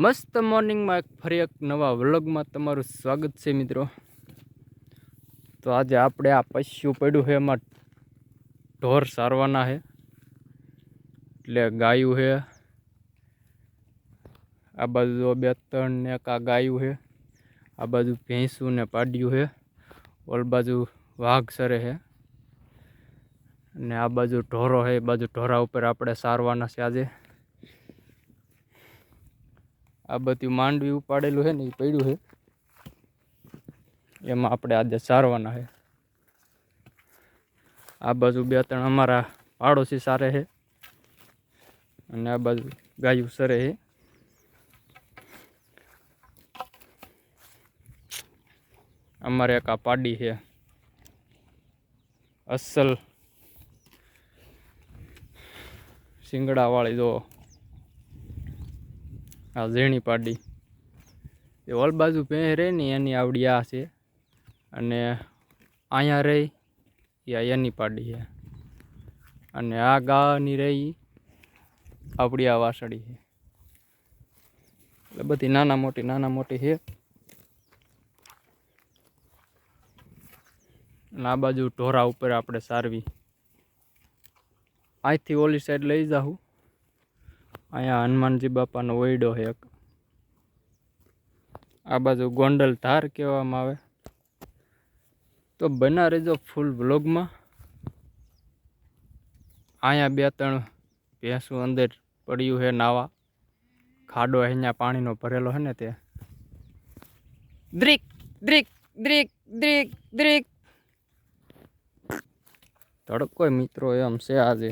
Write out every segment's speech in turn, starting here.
મસ્ત મોર્નિંગમાં એક ફરી એક નવા વ્લોગમાં તમારું સ્વાગત છે મિત્રો. તો આજે આપણે આ પશુ પડ્યું છે, એમાં ઢોર સારવાના છે. એટલે ગાયું છે. આ બાજુ બે ત્રણ ને એક આ ગાયું છે. આ બાજુ ભેંસું ને પાડ્યું છે. ઓલ બાજુ વાઘ સરે છે. અને આ બાજુ ઢોરો છે, એ બાજુ ઢોરા ઉપર આપણે સારવાના છે આજે. આ બધું માંડવી ઉપાડેલું છે ને એ પડ્યું છે. એમાં આપણે આજે સારવાના છે. આ બાજુ બે ત્રણ અમારા પાડોશી સારે છે. અને આ બાજુ ગાયું સરે છે. અમારે એક આ પાડી છે. અસલ સિંગડાવાળી, જો આ ઝીણી પાડી. એ ઓલ બાજુ પહેરે ને એની આવડી આ છે. અને અહીંયા રહી, એ એની પાડી છે. અને આ ગાની રહી આપણી આ વાસળી છે. એટલે બધી નાના મોટી નાના મોટી છે. અને આ બાજુ ઢોરા ઉપર આપણે સારવી. અહીંથી ઓલી સાઈડ લઈ જાઉં અહીંયા હનુમાનજી બાપાનો ઓયડો છે એક. આ બાજુ ગોંડલ ધાર કહેવામાં આવે. તો બના રહેજો ફૂલ વ્લોગમાં અહીંયા બે ત્રણ ભેંસું અંદર પડ્યું છે નાવા. ખાડો અહીંયા પાણીનો ભરેલો છે ને તે. દ્રીક દ્રીક દ્રીક દ્રીક દ્રીક. તડકો મિત્રો એમ છે આજે.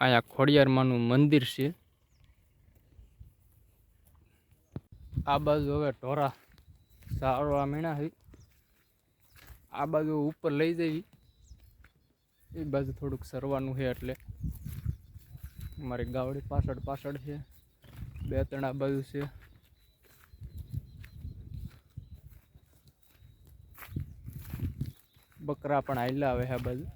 અહીંયા ખોડિયારમાંનું મંદિર છે. આ બાજુ હવે ઢોરા સારવા મીણા છે આ બાજુ ઉપર લઈ જવી એ બાજુ થોડુંક સરવાનું છે એટલે. મારી ગાવડી પાછળ પાછળ છે. બે ત્રણ આ બાજુ છે. બકરા પણ આવેલા આવે આ બાજુ.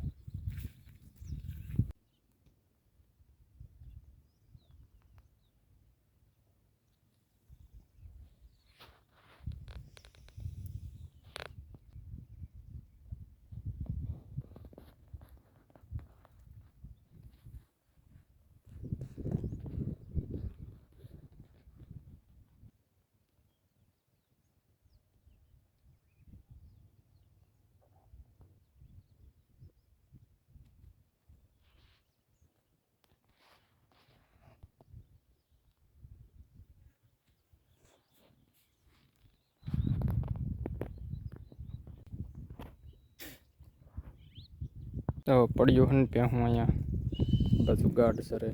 તો પડ્યું હે ને હું અહીંયા. બધું ગાઢ સરે.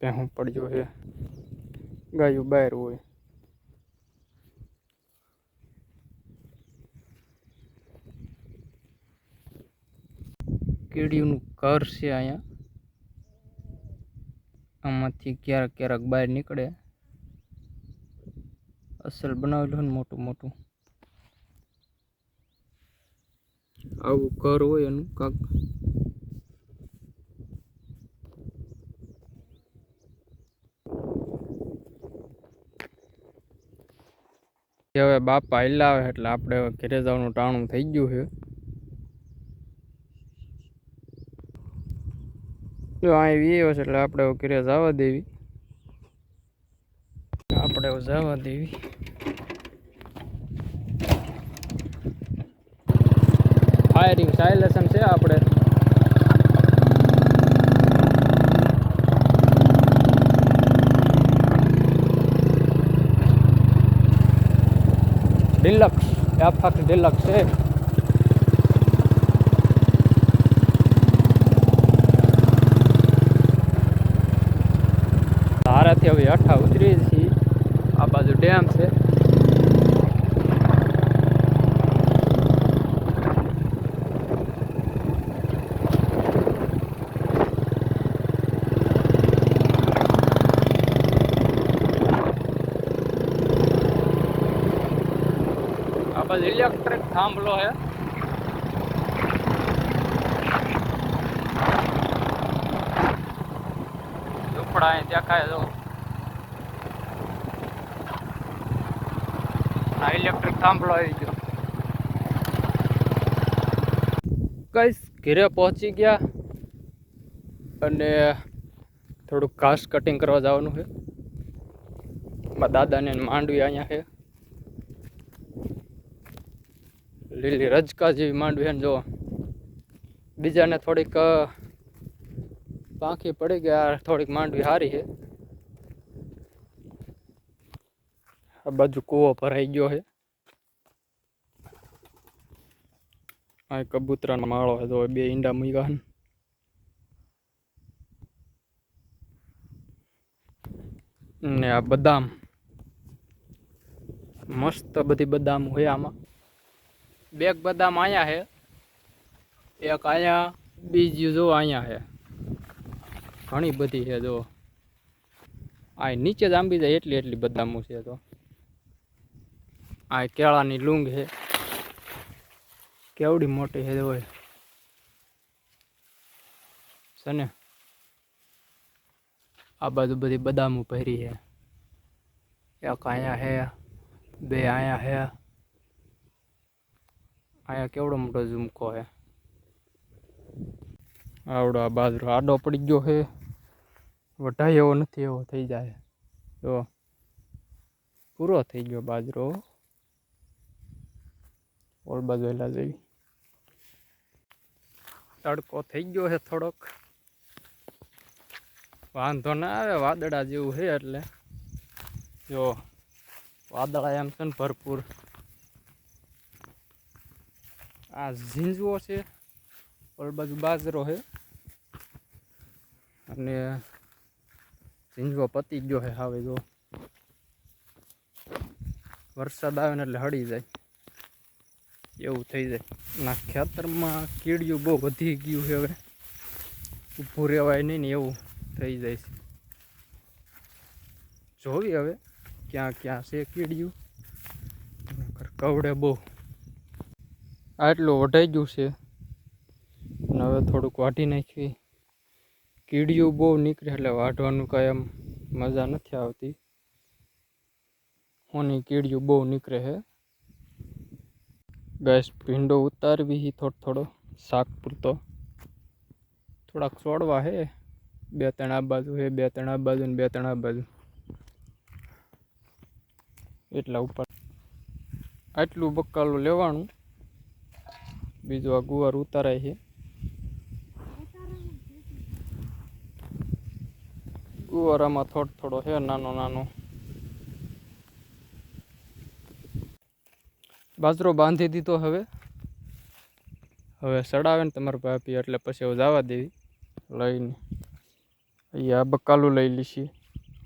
પહેું પડ્યું છે ગાયું બહાર હોય. કીડીનું ઘર છે અહીંયા. આમાંથી ક્યારેક ક્યારેક બહાર નીકળે. અસલ બનાવેલું ને મોટું મોટું. આવું ઘર હોય એનું કાંક. હવે બાપા આવે એટલે આપણે ઘેરે જવાનું ટાણું થઈ ગયું છે. જો અહીં વીએ છે એટલે આપણે ઘરે જવા દેવી. આપણે જવા દેવી. ફાયરિંગ સાયલેશન છે આપણે. ડિલક્સ એફાક ડિલક્સ છે. ધારાથી હવે અઠા ઉતરી છીએ. આ બાજુ ડેમ છે. ઇલેક્ટ્રિક થાંભલો છે ઝૂંપડા અહીં દેખાય તો. આ ઇલેક્ટ્રિક થાંભલો આવી ગયો. કઈશ ઘેરે પહોંચી ગયા અને થોડુંક ઘાસ કટિંગ કરવા જવાનું છે. દાદાને માંડવી અહીંયા છે. લીલી રજકા જેવી માંડવી જો બીજાને થોડીક પાંખી પડી ગયા થોડીક માંડવી સારી છે. આ બાજુ કૂવો ભરાઈ ગયો છે. આ કબૂતરાનો માળો છે તો બે ઈંડા મૂક્યા છે. ને આ બદામ. મસ્ત બધી બદામ હોય આમાં. બેગ બદામ અહીંયા છે એક અહીંયા બીજું જો અહીંયા છે ઘણી બધી છે જો. આ નીચે જ આંબી જાય એટલી એટલી બદામો છે તો. આ કેળાની લૂંગ છે કેવડી મોટી છે હોય છે ને આ બાજુ બધી બદામો ભરી છે એક અહીંયા છે બે અહીંયા છે અહીંયા કેવડો મોટો ઝુમકો છે આવડો આ બાજરો આડો પડી ગયો છે વઢાય એવો નથી, એવો થઈ જાય. જો, પૂરો થઈ ગયો બાજરો. ઓલ બાજુ એલા જેવી. તડકો થઈ ગયો છે થોડોક. વાંધો ના આવે, વાદળા જેવું છે એટલે. જો, વાદળા એમ છે ને ભરપૂર. આ ઝીંઝવો છે, ઓલ બાજુ બાજરો છે. અને ઝીંઝવો પતી ગયો છે હવે જો. વરસાદ આવે ને એટલે હળી જાય. એવું થઈ જાય. ના, ખેતરમાં કીડિયું બહુ વધી ગયું છે હવે. ઊભું રહેવાય નહીં ને એવું થઈ જાય છે. જોવી હવે ક્યાં ક્યાં છે કીડિયું. કવડે બહુ. આટલું વઢાઈ ગયું છે. અને હવે થોડુંક વાઢી નાખવી કીડિયું બહુ નીકળે એટલે વાઢવાનું કાંઈ એમ મજા નથી આવતી. હોની કીડિયું બહુ નીકળે છે ગેસ ભીંડો ઉતારવી થોડો થોડો. શાક પૂરતો. થોડાક છોડવા હે. બે ત્રણ આ બાજુ હે, બે ત્રણ આ બાજુ ને બે ત્રણ આ બાજુ. એટલા ઉપર. આટલું બકાલું લેવાનું. બીજું આ ગુવાર ઉતારાય છે. ગુવાર આમાં થોડો થોડો છે નાનો નાનો. બાજરો બાંધી દીધો હવે. હવે સડાવે ને તમારા ભાભી એટલે પછી હવે જવા દેવી. લઈને. અહીંયા આ બકાલું લઈ લઈશી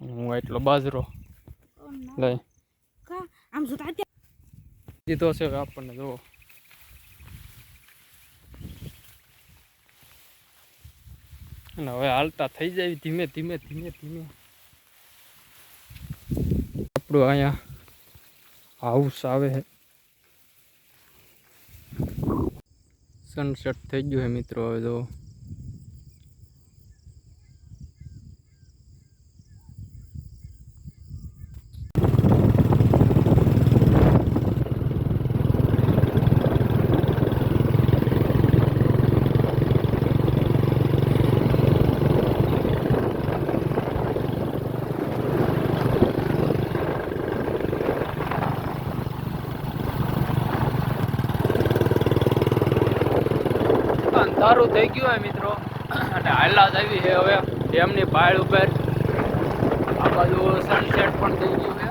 હું એટલો બાજરો લઈ. દીધો છે આપણને જુઓ. અને હવે હાલતા થઈ જાય ધીમે ધીમે ધીમે ધીમે. આપણું અહીંયા હાઉસ આવે છે. સનસેટ થઈ ગયું છે મિત્રો, હવે જો અંધારું થઈ ગયું હોય મિત્રો. અને હાલા આવી છે હવે. ડેમની પાળ ઉપર. આ બાજુ સનસેટ પણ થઈ ગયું છે.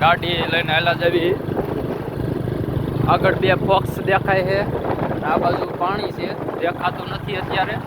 ગાડી લઈને હાલા જવી આગળ બે બોક્સ દેખાય છે. આ બાજુ પાણી છે. દેખાતું નથી અત્યારે.